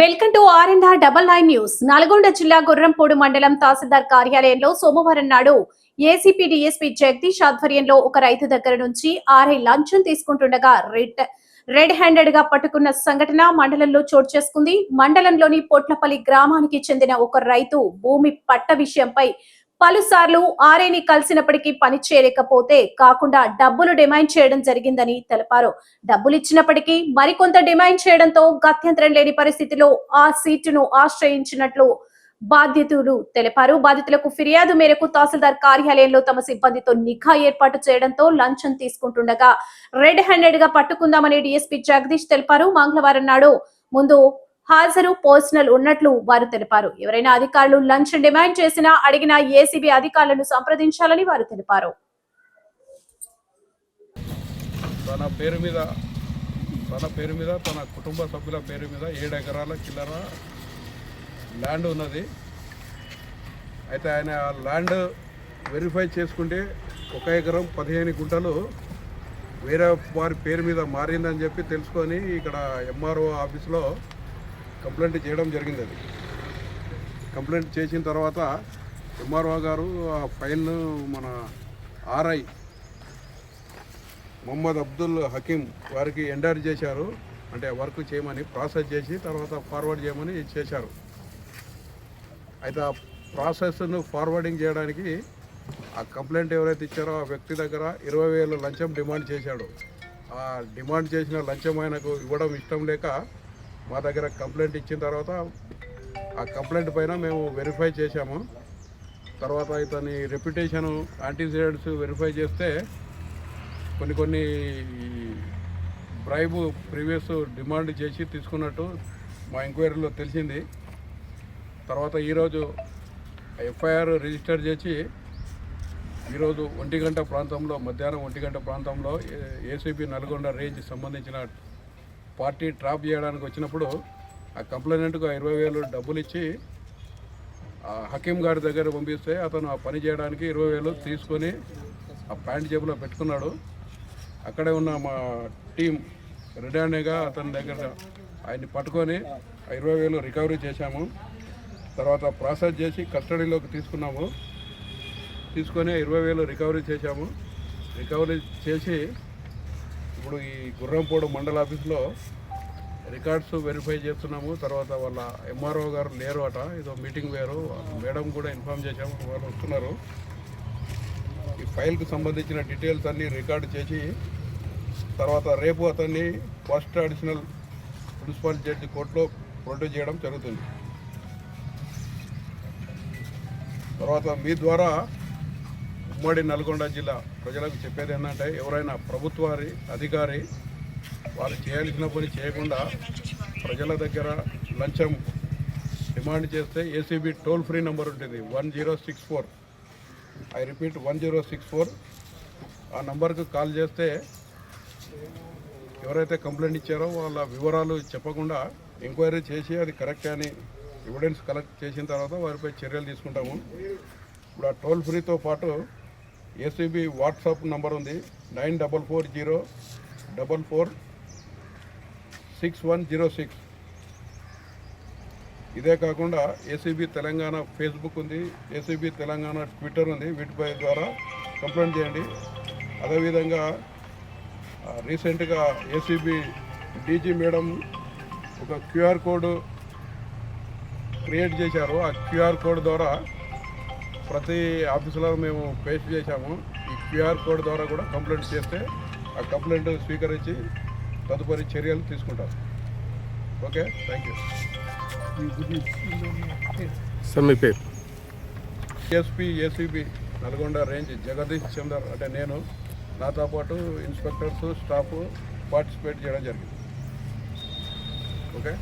Welcome to R N R double nine news. Nalgonda జిల్లా గుర్రంపూడి మండలం తహసీల్దార్ కార్యాలయంలో సోమవారం నాడు ఏసీపీ డిఎస్పీ జగదీష్ ఆధ్వర్యంలో ఒక రైతు దగ్గర నుంచి ఆర్ఐ లంచం తీసుకుంటుండగా రెడ్ రెడ్ హ్యాండెడ్గా పట్టుకున్న సంఘటన మండలంలో చోటు చేసుకుంది. మండలంలోని పొట్లపల్లి గ్రామానికి చెందిన ఒక రైతు భూమి పట్ట విషయంపై పలుసార్లు ఆర్ఏని కలిసినప్పటికీ పని చేయలేకపోతే కాకుండా డబ్బులు డిమాండ్ చేయడం జరిగిందని తెలిపారు. డబ్బులు ఇచ్చినప్పటికీ మరికొంత డిమాండ్ చేయడంతో గత్యంతరం లేని పరిస్థితిలో ఆ సీటును ఆశ్రయించినట్లు బాధ్యతలు తెలిపారు. బాధితులకు ఫిర్యాదు మేరకు తహసీల్దార్ కార్యాలయంలో తమ సిబ్బందితో నిఘా ఏర్పాటు చేయడంతో లంచం తీసుకుంటుండగా రెడ్ హ్యాండెడ్గా పట్టుకుందామని డిఎస్పీ జగదీష్ తెలిపారు. మంగళవారం నాడు ముందు హాజరు పర్సనల్ ఉన్నట్లు వారు తెలిపారు. ఎవరైనా అధికారులు లంచ్ డిమాండ్ చేసినా అడిగిన ఏసీబీ అధికారులను సంప్రదించాలని వారు తెలిపారు. తన పేరు మీద తన పేరు మీద తన కుటుంబ సభ్యుల పేరు మీద ఏడు ఎకరాల చిల్లర ల్యాండ్ ఉన్నది. అయితే ఆయన ఆ ల్యాండ్ వెరిఫై చేసుకుంటే ఒక ఎకరం పదిహేను గుంటలు వేరే వారి పేరు మీద మారిందని చెప్పి తెలుసుకొని ఇక్కడ ఎంఆర్ఓ ఆఫీస్లో కంప్లైంట్ చేయడం జరిగింది అది. కంప్లైంట్ చేసిన తర్వాత ఎంఆర్ఓ గారు ఆ ఫైల్ను మన ఆర్ఐ మొహమ్మద్ అబ్దుల్ హకీం వారికి ఎండర్ చేశారు. అంటే వర్క్ చేయమని ప్రాసెస్ చేసి తర్వాత ఫార్వర్డ్ చేయమని చేశారు. అయితే ఆ ప్రాసెస్ను ఫార్వర్డింగ్ చేయడానికి ఆ కంప్లైంట్ ఎవరైతే ఇచ్చారో ఆ వ్యక్తి దగ్గర ఇరవై వేలు లంచం డిమాండ్ చేశాడు. ఆ డిమాండ్ చేసిన లంచం ఆయనకు ఇవ్వడం ఇష్టం లేక మా దగ్గర కంప్లైంట్ ఇచ్చిన తర్వాత ఆ కంప్లైంట్ పైన మేము వెరిఫై చేశాము. తర్వాత ఇతని రెప్యుటేషన్ యాంటీసిడెంట్స్ వెరిఫై చేస్తే కొన్ని కొన్ని బ్రైబు ప్రీవియస్ డిమాండ్ చేసి తీసుకున్నట్టు మా ఎంక్వైరీలో తెలిసింది. తర్వాత ఈరోజు ఎఫ్ఐఆర్ రిజిస్టర్ చేసి ఈరోజు ఒంటి గంట ప్రాంతంలో మధ్యాహ్నం ఒంటి గంట ప్రాంతంలో ఏసీబీ నల్గొండ రేంజ్ సంబంధించిన పార్టీ ట్రాప్ చేయడానికి వచ్చినప్పుడు ఆ కంప్లైనెంట్కు ఇరవై వేలు డబ్బులు ఇచ్చి ఆ హకీం గారి దగ్గర పంపిస్తే అతను ఆ పని చేయడానికి ఇరవై వేలు తీసుకొని ఆ ప్యాంట్ జేబులో పెట్టుకున్నాడు. అక్కడే ఉన్న మా టీం రెడానేగా అతని దగ్గర ఆయన్ని పట్టుకొని ఆ ఇరవై వేలు రికవరీ చేశాము. తర్వాత ప్రాసెస్ చేసి కస్టడీలోకి తీసుకున్నాము. తీసుకొని ఇరవై వేలు రికవరీ చేశాము. రికవరీ చేసి ఇప్పుడు ఈ గుర్రంపోడు మండల ఆఫీస్లో రికార్డ్స్ వెరిఫై చేస్తున్నాము. తర్వాత వాళ్ళ ఎంఆర్ఓ గారు లేరు అట ఏదో మీటింగ్ వేరు. మేడం కూడా ఇన్ఫామ్ చేశాము. వాళ్ళు వస్తున్నారు. ఈ ఫైల్కి సంబంధించిన డీటెయిల్స్ అన్నీ రికార్డు చేసి తర్వాత రేపు అతన్ని ఫస్ట్ అడిషనల్ ప్రిన్సిపల్ జడ్జి కోర్టులో ప్రొడ్యూస్ చేయడం జరుగుతుంది. తర్వాత మీ ద్వారా ఉమ్మడి నల్గొండ జిల్లా ప్రజలకు చెప్పేది ఏంటంటే ఎవరైనా ప్రభుత్వారి అధికారి వాళ్ళు చేయాల్సిన పని చేయకుండా ప్రజల దగ్గర లంచం డిమాండ్ చేస్తే ఏసీబీ టోల్ ఫ్రీ నెంబర్ ఉంటుంది one zero six four. I repeat one zero six four. ఆ నెంబర్కు కాల్ చేస్తే ఎవరైతే కంప్లైంట్ ఇచ్చారో వాళ్ళ వివరాలు చెప్పకుండా ఎంక్వైరీ చేసి అది కరెక్ట్ అని ఎవిడెన్స్ కలెక్ట్ చేసిన తర్వాత వారిపై చర్యలు తీసుకుంటాము. ఇప్పుడు ఆ టోల్ ఫ్రీతో పాటు ఏసీబీ వాట్సాప్ నంబర్ ఉంది. Nine double four zero double four six one zero six. ఇదే కాకుండా ఏసీబీ తెలంగాణ ఫేస్బుక్ ఉంది. ఏసీబీ తెలంగాణ ట్విట్టర్ ఉంది. వీటిపై ద్వారా కంప్లైంట్ చేయండి. అదేవిధంగా రీసెంట్గా ఏసీబీ డీజీ మేడం ఒక క్యూఆర్ కోడ్ క్రియేట్ చేశారు. ఆ క్యూఆర్ కోడ్ ద్వారా ప్రతి ఆఫీసులో మేము పేస్ట్ చేశాము. ఈ క్యూఆర్ కోడ్ ద్వారా కూడా కంప్లైంట్ చేస్తే ఆ కంప్లైంట్ స్వీకరించి తదుపరి చర్యలు తీసుకుంటాం ఓకే? థ్యాంక్ యూ సార్ మీ పేరు? SP ACB Nalgonda range Jagadish Chander అంటే నేను. నాతో పాటు ఇన్స్పెక్టర్స్ స్టాఫ్ పార్టిసిపేట్ చేయడం జరిగింది. ఓకే?